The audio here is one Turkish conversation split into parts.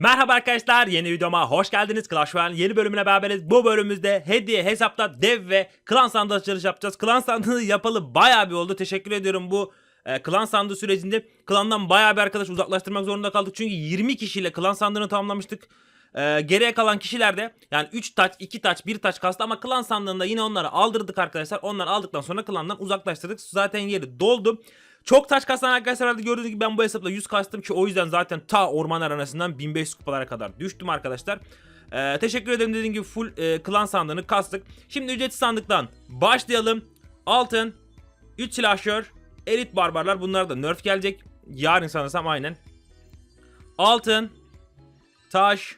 Merhaba arkadaşlar yeni videoma hoş geldiniz Clash Royale yeni bölümüne beraberiz. Bu bölümümüzde hediye hesapta dev ve klan sandığı açılış yapacağız. Klan sandığı yapalı bayağı bir oldu. Teşekkür ediyorum bu e, klan sandığı sürecinde klandan bayağı bir arkadaş uzaklaştırmak zorunda kaldık. Çünkü 20 kişiyle klan sandığını tamamlamıştık. E, geriye kalan kişiler de yani 3 taç, 2 taç, 1 taç kastı ama klan sandığında yine onları aldırdık arkadaşlar. Onları aldıktan sonra klandan uzaklaştırdık. Zaten yeri doldu. Çok taş kasan arkadaşlar gördüğünüz gibi ben bu hesapla 100 kastım ki o yüzden zaten ta orman aranasından 1500 kupalara kadar düştüm arkadaşlar. Ee, teşekkür ederim dediğim gibi full e, klan sandığını kastık. Şimdi ücretsiz sandıktan başlayalım. Altın, 3 silahşör, elit barbarlar bunlar da nerf gelecek. Yarın sanırsam aynen. Altın, taş,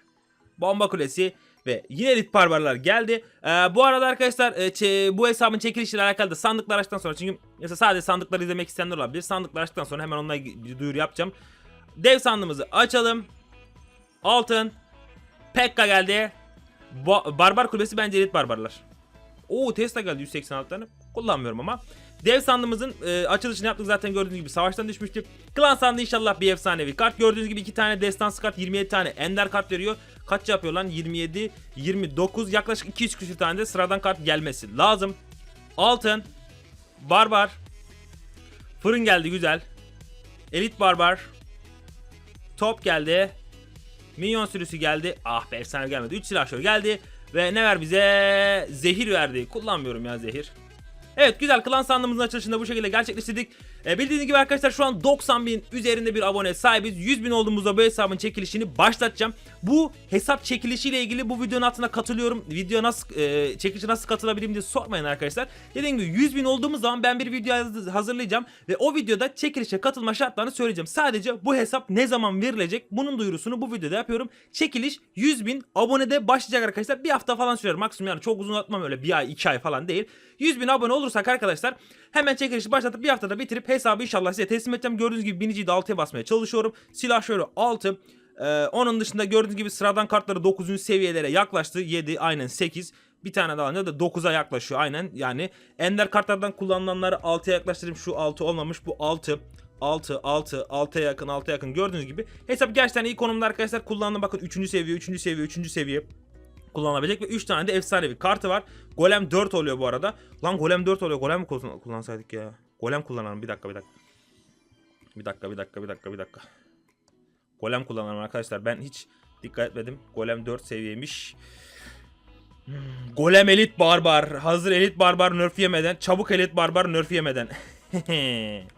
bomba kulesi ve yine elit barbarlar geldi. Ee, bu arada arkadaşlar e, bu hesabın çekilişiyle alakalı da sandıklar açtıktan sonra çünkü mesela sadece sandıkları izlemek isteyenler olabilir. Sandıklar açtıktan sonra hemen onunla duyuru yapacağım. Dev sandığımızı açalım. Altın. Pekka geldi. Ba- barbar kulesi bence elit barbarlar. Oo Tesla geldi 186 tane. Kullanmıyorum ama. Dev sandığımızın e, açılışını yaptık zaten gördüğünüz gibi savaştan düşmüştük. Klan sandığı inşallah bir efsanevi kart. Gördüğünüz gibi iki tane destansı kart 27 tane ender kart veriyor. Kaç yapıyor lan? 27, 29 yaklaşık 200 küsür tane de sıradan kart gelmesi lazım. Altın, barbar, fırın geldi güzel. Elit barbar, top geldi. Minyon sürüsü geldi. Ah be efsane gelmedi. 3 silahşör geldi. Ve ne ver bize? Zehir verdi. Kullanmıyorum ya zehir. Evet güzel klan sandığımızın açılışını bu şekilde gerçekleştirdik. E, bildiğiniz gibi arkadaşlar şu an 90 bin üzerinde bir abone sahibiz. 100 bin olduğumuzda bu hesabın çekilişini başlatacağım. Bu hesap çekilişiyle ilgili bu videonun altına katılıyorum. Video nasıl e, çekilişe nasıl katılabilirim diye sormayın arkadaşlar. Dediğim gibi 100 bin olduğumuz zaman ben bir video haz- hazırlayacağım. Ve o videoda çekilişe katılma şartlarını söyleyeceğim. Sadece bu hesap ne zaman verilecek bunun duyurusunu bu videoda yapıyorum. Çekiliş 100 bin abonede başlayacak arkadaşlar. Bir hafta falan sürer maksimum yani çok uzun atmam öyle bir ay iki ay falan değil. 100 bin abone olursak arkadaşlar hemen çekilişi başlatıp bir haftada bitirip hesabı inşallah size teslim edeceğim. Gördüğünüz gibi biniciyi de 6'ya basmaya çalışıyorum. Silah şöyle 6. Ee, onun dışında gördüğünüz gibi sıradan kartları 9. seviyelere yaklaştı. 7 aynen 8. Bir tane daha alınca da 9'a yaklaşıyor aynen. Yani ender kartlardan kullanılanları 6'ya yaklaştırayım. Şu 6 olmamış bu 6. 6, 6, 6'ya yakın, 6'ya yakın gördüğünüz gibi. Hesap gerçekten iyi konumda arkadaşlar. Kullandım bakın 3. seviye, 3. seviye, 3. seviye kullanabilecek ve 3 tane de efsanevi kartı var. Golem 4 oluyor bu arada. Lan Golem 4 oluyor. Golem mi kullan- kullansaydık ya? Golem kullanalım. Bir dakika bir dakika. Bir dakika bir dakika bir dakika bir dakika. Golem kullanalım arkadaşlar. Ben hiç dikkat etmedim. Golem 4 seviyeymiş. Hmm, Golem elit barbar. Hazır elit barbar nerf yemeden. Çabuk elit barbar nerf yemeden.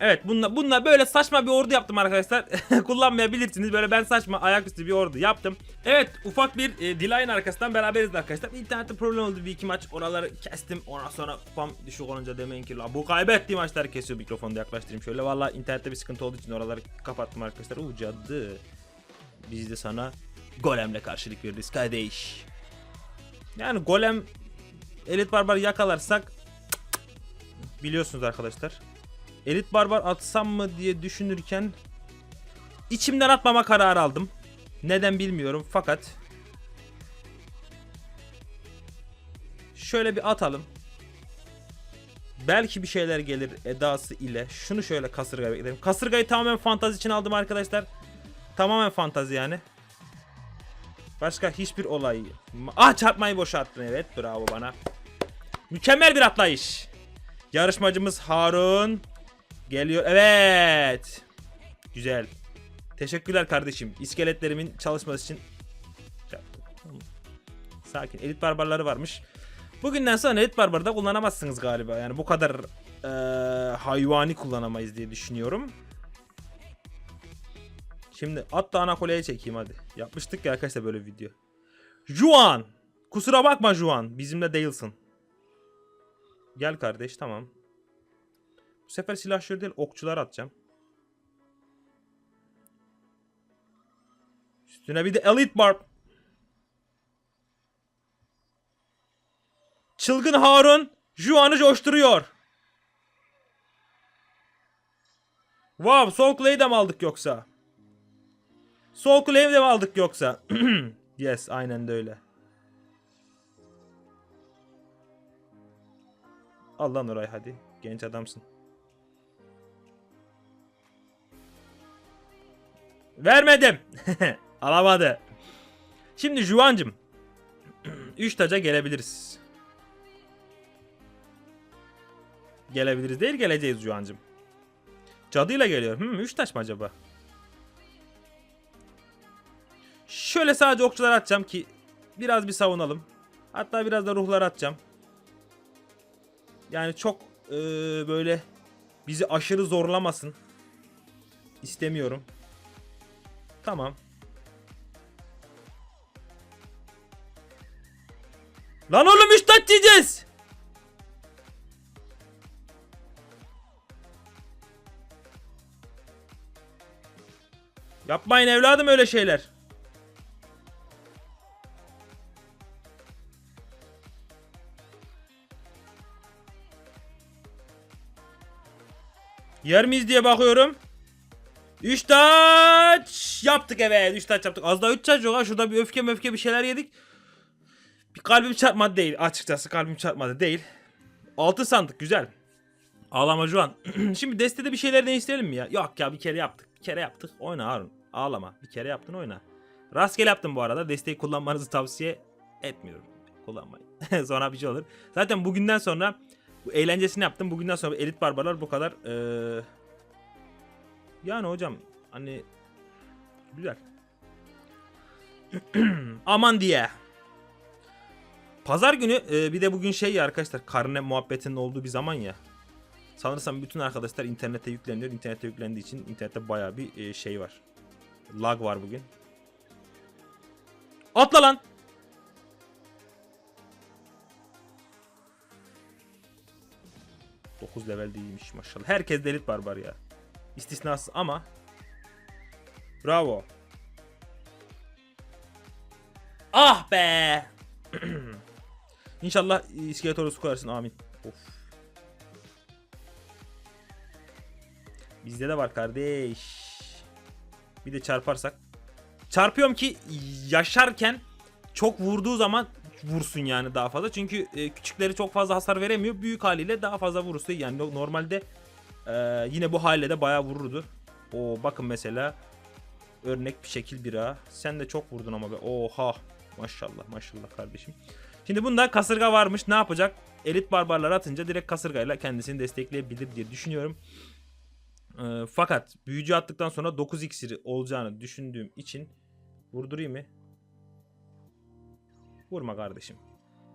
Evet bununla, bununla böyle saçma bir ordu yaptım arkadaşlar. Kullanmayabilirsiniz. Böyle ben saçma ayaküstü bir ordu yaptım. Evet ufak bir e, Dilay'ın arkasından beraberiz arkadaşlar. İnternette problem oldu bir iki maç. Oraları kestim. Ondan sonra kupam düşük olunca demeyin ki la bu kaybettiği maçları kesiyor. Mikrofonu da yaklaştırayım şöyle. Valla internette bir sıkıntı olduğu için oraları kapattım arkadaşlar. Uuu cadı. Biz de sana golemle karşılık veririz kardeş. Yani golem elit barbar yakalarsak biliyorsunuz arkadaşlar. Elit barbar atsam mı diye düşünürken içimden atmama kararı aldım. Neden bilmiyorum fakat şöyle bir atalım. Belki bir şeyler gelir edası ile. Şunu şöyle kasırgaya bekledim. Kasırgayı tamamen fantazi için aldım arkadaşlar. Tamamen fantazi yani. Başka hiçbir olay. Ah çarpmayı boşa attın evet bravo bana. Mükemmel bir atlayış. Yarışmacımız Harun geliyor. Evet. Güzel. Teşekkürler kardeşim. İskeletlerimin çalışması için. Sakin. Elit barbarları varmış. Bugünden sonra elit barbarı da kullanamazsınız galiba. Yani bu kadar eee, hayvani kullanamayız diye düşünüyorum. Şimdi at da ana koleye çekeyim hadi. Yapmıştık ya arkadaşlar böyle video. Juan. Kusura bakma Juan. Bizimle değilsin. Gel kardeş tamam. Bu sefer silahşör değil okçular atacağım. Üstüne bir de Elite Barb. Çılgın Harun Juan'ı coşturuyor. Wow, Soul Clay'i de mi aldık yoksa? Soul Clay'i de mi aldık yoksa? yes, aynen de öyle. Al lan hadi. Genç adamsın. Vermedim. Alamadı. Şimdi Juan'cım. 3 taca gelebiliriz. Gelebiliriz değil geleceğiz Juan'cım. Cadıyla geliyor. Hmm 3 taş mı acaba? Şöyle sadece okçular atacağım ki biraz bir savunalım. Hatta biraz da ruhlar atacağım. Yani çok eee, böyle bizi aşırı zorlamasın. İstemiyorum. Tamam. Lan oğlum 3 taç yiyeceğiz. Yapmayın evladım öyle şeyler. Yer miyiz diye bakıyorum. 3 taç yaptık evet 3 taç yaptık. Az daha 3 taç yok ha şurada bir öfke öfke bir şeyler yedik. Bir kalbim çarpmadı değil açıkçası kalbim çarpmadı değil. 6 sandık güzel. Ağlama şu an. Şimdi destede bir şeyler değiştirelim mi ya? Yok ya bir kere yaptık. Bir kere yaptık. Oyna Harun. Ağlama. Bir kere yaptın oyna. Rastgele yaptım bu arada. Desteği kullanmanızı tavsiye etmiyorum. Kullanmayın. sonra bir şey olur. Zaten bugünden sonra bu eğlencesini yaptım. Bugünden sonra elit barbarlar bu kadar. Ee... Yani hocam hani güzel. Aman diye. Pazar günü e, bir de bugün şey ya arkadaşlar karne muhabbetinin olduğu bir zaman ya. Sanırsam bütün arkadaşlar internete yükleniyor. İnternete yüklendiği için internette baya bir e, şey var. Lag var bugün. Atla lan. Dokuz level değilmiş maşallah. Herkes delit barbar ya. İstisnasız ama. Bravo. Ah be. İnşallah iskelet orası koyarsın amin. Of. Bizde de var kardeş. Bir de çarparsak. Çarpıyorum ki yaşarken çok vurduğu zaman vursun yani daha fazla. Çünkü e, küçükleri çok fazla hasar veremiyor. Büyük haliyle daha fazla vurursa yani no- normalde e, yine bu haliyle de bayağı vururdu. O bakın mesela örnek bir şekil bir ha. Sen de çok vurdun ama be. Oha. Maşallah maşallah kardeşim. Şimdi bunda kasırga varmış. Ne yapacak? Elit barbarlar atınca direkt kasırgayla kendisini destekleyebilir diye düşünüyorum. Ee, fakat büyücü attıktan sonra 9 iksiri olacağını düşündüğüm için vurdurayım mı? Vurma kardeşim.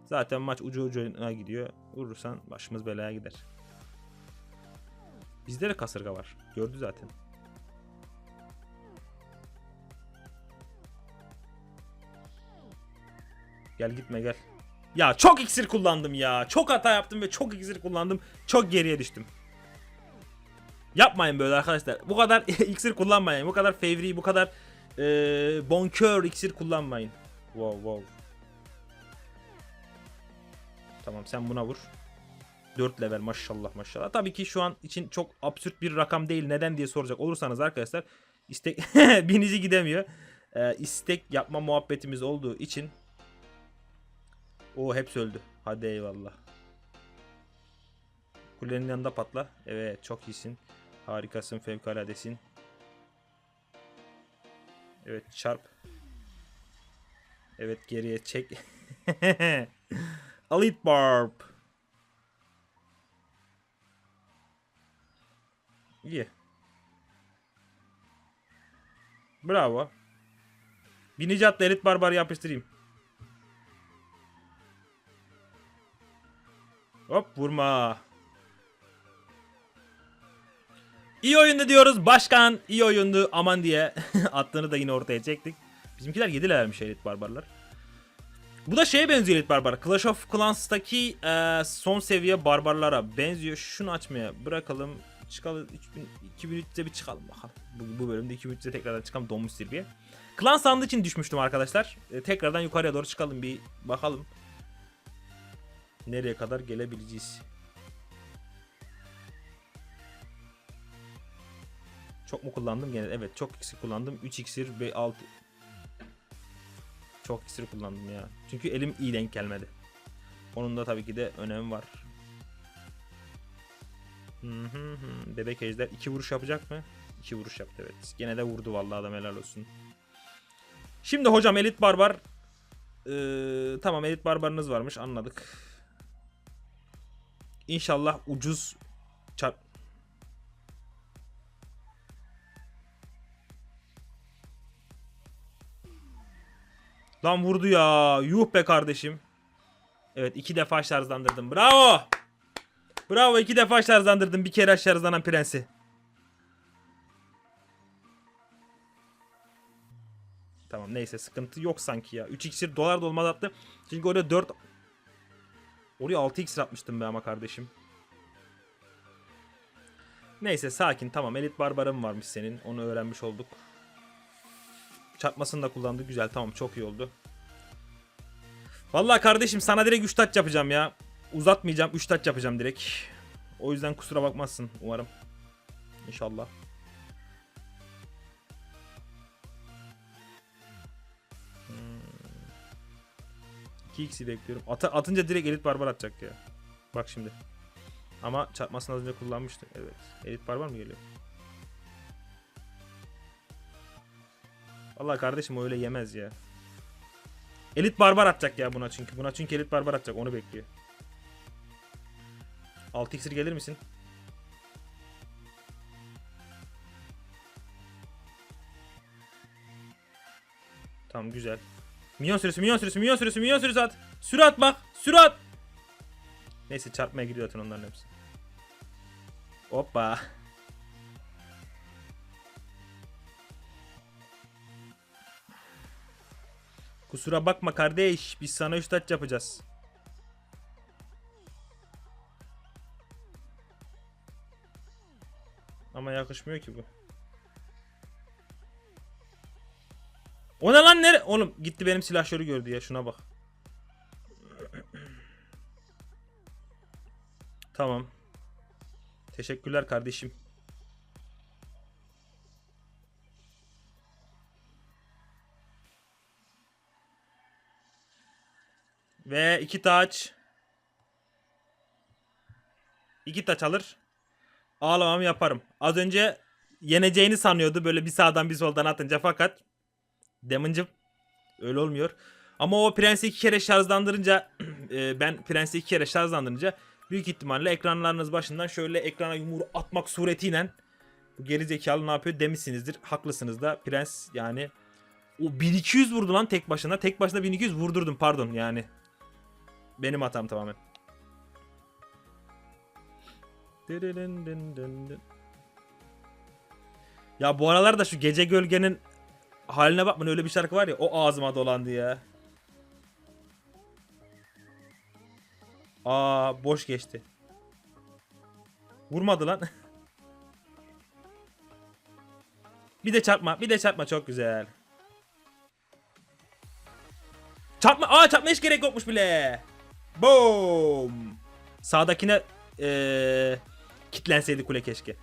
Zaten maç ucu ucuna gidiyor. Vurursan başımız belaya gider. Bizde de kasırga var. Gördü zaten. Gel gitme gel. Ya çok iksir kullandım ya. Çok hata yaptım ve çok iksir kullandım. Çok geriye düştüm. Yapmayın böyle arkadaşlar. Bu kadar iksir kullanmayın. Bu kadar fevri, bu kadar eee bonkör iksir kullanmayın. Wow wow. Tamam sen buna vur. 4 level maşallah maşallah. Tabii ki şu an için çok absürt bir rakam değil. Neden diye soracak olursanız arkadaşlar istek binici gidemiyor. Ee, istek yapma muhabbetimiz olduğu için o hepsi öldü. Hadi eyvallah. Kulenin yanında patla. Evet çok iyisin. Harikasın fevkaladesin. Evet çarp. Evet geriye çek. Elite Barb. İyi. Bravo. Binici atla Elite Barbar yapıştırayım. Hop vurma. İyi oyundu diyoruz başkan. iyi oyundu aman diye attığını da yine ortaya çektik. Bizimkiler 7 levelmiş elit barbarlar. Bu da şeye benziyor elit barbar. Clash of Clans'taki e, son seviye barbarlara benziyor. Şunu açmaya bırakalım. Çıkalım 3000 2300'e bir çıkalım bakalım. Bu, bu bölümde 2300'e tekrardan çıkalım Domus Sirbi'ye. Klan sandığı için düşmüştüm arkadaşlar. E, tekrardan yukarıya doğru çıkalım bir bakalım. Nereye kadar gelebileceğiz. Çok mu kullandım gene? Evet çok iksir kullandım. 3 iksir ve 6 Çok iksir kullandım ya. Çünkü elim iyi denk gelmedi. Onun da tabii ki de önemi var. Bebek ejder 2 vuruş yapacak mı? İki vuruş yaptı evet. Gene de vurdu vallahi adam helal olsun. Şimdi hocam elit barbar. Ee, tamam elit barbarınız varmış anladık. İnşallah ucuz çarp... Lan vurdu ya. Yuh be kardeşim. Evet iki defa şarjlandırdım. Bravo. Bravo iki defa şarjlandırdım. Bir kere şarjlanan prensi. Tamam neyse sıkıntı yok sanki ya. 3 iksir dolar da olmaz attı. Çünkü oraya 4 Oraya 6 iksir atmıştım be ama kardeşim. Neyse sakin tamam elit barbarım varmış senin. Onu öğrenmiş olduk. Çarpmasını da kullandı. Güzel tamam çok iyi oldu. Vallahi kardeşim sana direkt 3 taç yapacağım ya. Uzatmayacağım 3 taç yapacağım direkt. O yüzden kusura bakmazsın umarım. İnşallah. Hmm. 2x'i bekliyorum. Ata, atınca direkt elit barbar atacak ya. Bak şimdi. Ama çarpmasını az önce kullanmıştı. Evet. Elit barbar mı geliyor? Vallahi kardeşim o öyle yemez ya. Elit barbar atacak ya buna çünkü. Buna çünkü elit barbar atacak. Onu bekliyor. 6 iksir gelir misin? Tamam güzel. Minyon sürüsü, minyon sürüsü, minyon sürüsü, minyon sürüsü at. Sürat bak, sürat. Neyse çarpmaya gidiyor zaten onların hepsi. Hoppa. Kusura bakma kardeş. Biz sana 3 taç yapacağız. Ama yakışmıyor ki bu. O ne lan nere? Oğlum gitti benim silahşörü gördü ya şuna bak. Tamam. Teşekkürler kardeşim. Ve iki taç. İki taç alır. Ağlamamı yaparım. Az önce yeneceğini sanıyordu böyle bir sağdan bir soldan atınca fakat Demon'cım öyle olmuyor. Ama o prensi iki kere şarjlandırınca e, ben prensi iki kere şarjlandırınca büyük ihtimalle ekranlarınız başından şöyle ekrana yumruğu atmak suretiyle bu geri ne yapıyor demişsinizdir. Haklısınız da prens yani o 1200 vurdu lan tek başına. Tek başına 1200 vurdurdum pardon yani. Benim hatam tamamen. Ya bu aralarda şu gece gölgenin haline bakma öyle bir şarkı var ya o ağzıma dolandı ya. Aa boş geçti. Vurmadı lan. bir de çarpma, bir de çarpma çok güzel. Çarpma, aa çarpma hiç gerek yokmuş bile. Boom. Sağdakine ee, kitlenseydi kule keşke.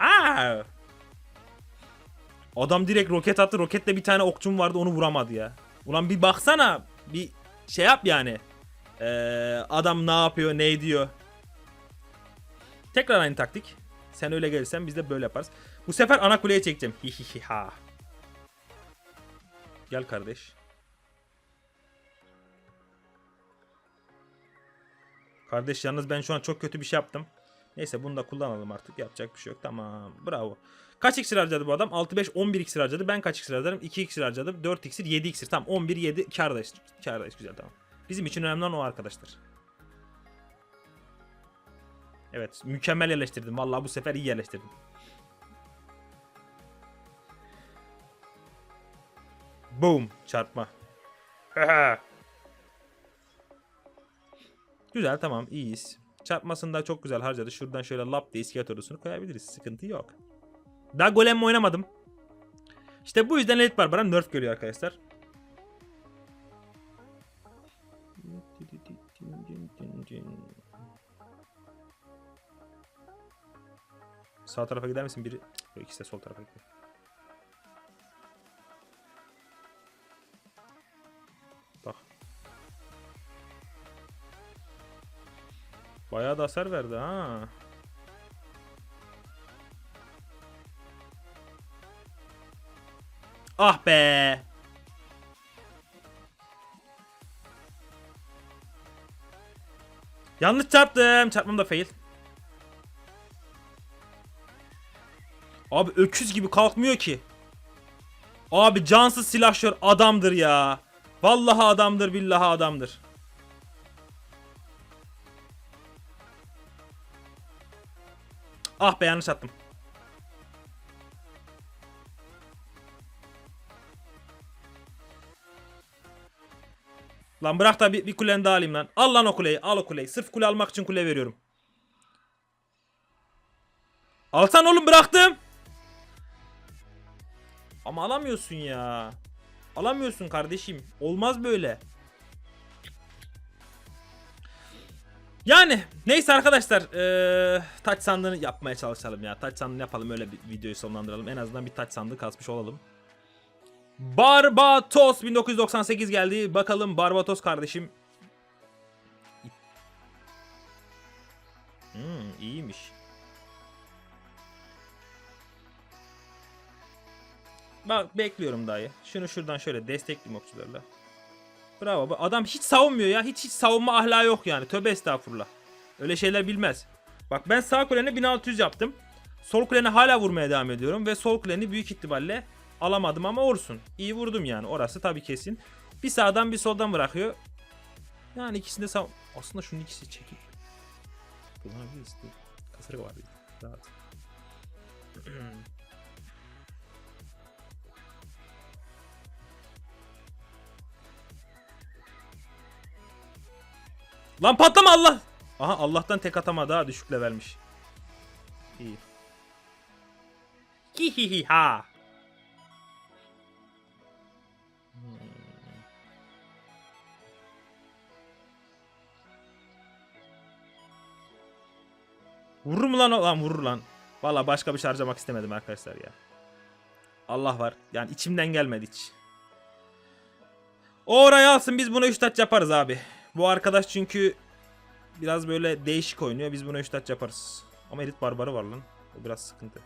Aa! Adam direkt roket attı. Roketle bir tane okçum vardı onu vuramadı ya. Ulan bir baksana. Bir şey yap yani. Ee, adam ne yapıyor ne ediyor. Tekrar aynı taktik. Sen öyle gelirsen biz de böyle yaparız. Bu sefer ana kuleye çekeceğim. Hihihiha. Gel kardeş. Kardeş yalnız ben şu an çok kötü bir şey yaptım. Neyse bunu da kullanalım artık. Yapacak bir şey yok. Tamam. Bravo. Kaç iksir harcadı bu adam? 6 5 11 iksir harcadı. Ben kaç iksir harcadım? 2 iksir harcadım. 4 iksir, 7 iksir. Tamam 11 7 kardayız. Kardayız güzel tamam. Bizim için önemli olan o arkadaşlar. Evet, mükemmel yerleştirdim. Vallahi bu sefer iyi yerleştirdim. Boom, çarpma. güzel tamam iyiyiz. Çarpmasını da çok güzel harcadı. Şuradan şöyle lap diye iskelet ordusunu koyabiliriz. Sıkıntı yok. Daha golem oynamadım. İşte bu yüzden Elite Barbara nerf görüyor arkadaşlar. Sağ tarafa gider misin? Biri... Yok, ikisi de sol tarafa gidiyor. Bak. Bayağı da hasar verdi ha. Ah be. Yanlış çarptım. Çarpmam da fail. Abi öküz gibi kalkmıyor ki. Abi cansız silahşör adamdır ya. Vallahi adamdır billahi adamdır. Ah be yanlış attım. Lan bırak da bir, bir kuleni daha alayım lan. Al lan o kuleyi al o kuleyi. Sırf kule almak için kule veriyorum. Alsan oğlum bıraktım. Ama alamıyorsun ya. Alamıyorsun kardeşim. Olmaz böyle. Yani neyse arkadaşlar eee taç sandığını yapmaya çalışalım ya. Taç sandığını yapalım öyle bir videoyu sonlandıralım. En azından bir taç sandığı kasmış olalım. Barbatos 1998 geldi. Bakalım Barbatos kardeşim. Hmm, iyiymiş. Bak bekliyorum dayı. Şunu şuradan şöyle destekleyeyim okçularla. Bravo. Adam hiç savunmuyor ya. Hiç hiç savunma ahlakı yok yani. Tövbe estağfurullah. Öyle şeyler bilmez. Bak ben sağ kulene 1600 yaptım. Sol kulene hala vurmaya devam ediyorum. Ve sol kuleni büyük ihtimalle alamadım ama olsun. İyi vurdum yani. Orası tabii kesin. Bir sağdan bir soldan bırakıyor. Yani ikisini de sağ... Aslında şunun ikisi çekil. Kullanabiliriz. Kasırga var bir. Rahat. Lan patlama Allah. Aha Allah'tan tek atamadı ha düşük levelmiş. İyi. Hihihi ha. Vurur mu lan o? Lan vurur lan. Valla başka bir şey harcamak istemedim arkadaşlar ya. Allah var. Yani içimden gelmedi hiç. O orayı alsın biz buna 3 taç yaparız abi. Bu arkadaş çünkü biraz böyle değişik oynuyor. Biz buna 3 taç yaparız. Ama elit barbarı var lan. O biraz sıkıntı.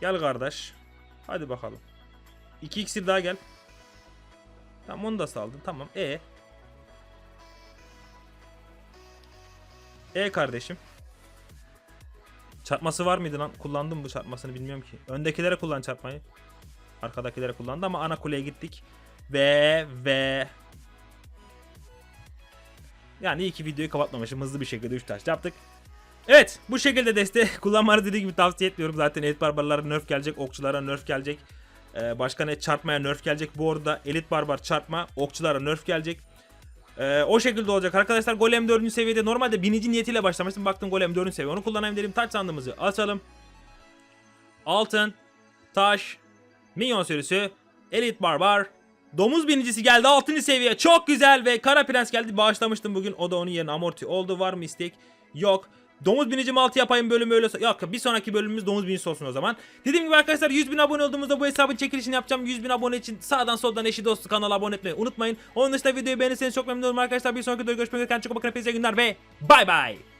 Gel kardeş. Hadi bakalım. 2 iksir daha gel. Tamam onu da saldın. Tamam. E. E kardeşim. Çarpması var mıydı lan? Kullandım bu çarpmasını bilmiyorum ki. Öndekilere kullan çarpmayı. Arkadakilere kullandı ama ana kuleye gittik. Ve ve yani iyi ki videoyu kapatmamışım. Hızlı bir şekilde 3 taş yaptık. Evet bu şekilde deste kullanmanı dediğim gibi tavsiye etmiyorum. Zaten elit barbarlara nerf gelecek. Okçulara nerf gelecek. Ee, başka ne çarpmaya nerf gelecek. Bu arada elit barbar çarpma okçulara nerf gelecek. Ee, o şekilde olacak arkadaşlar. Golem 4. seviyede normalde binici niyetiyle başlamıştım. Baktım golem 4. seviye. Onu kullanayım dedim. Taç sandığımızı açalım. Altın, taş, minyon sürüsü, elit barbar, domuz binicisi geldi 6. seviye. Çok güzel ve kara prens geldi. Bağışlamıştım bugün. O da onun yerine amorti oldu. Var mı istek? Yok. Domuz binici altı yapayım bölümü öyle yok bir sonraki bölümümüz domuz binicisi olsun o zaman. Dediğim gibi arkadaşlar 100 bin abone olduğumuzda bu hesabın çekilişini yapacağım. 100 bin abone için sağdan soldan eşi dostu kanala abone etmeyi unutmayın. Onun dışında videoyu beğenirseniz çok memnun olurum arkadaşlar. Bir sonraki videoda görüşmek üzere. Çok bakın. Hepinize günler ve bay bay.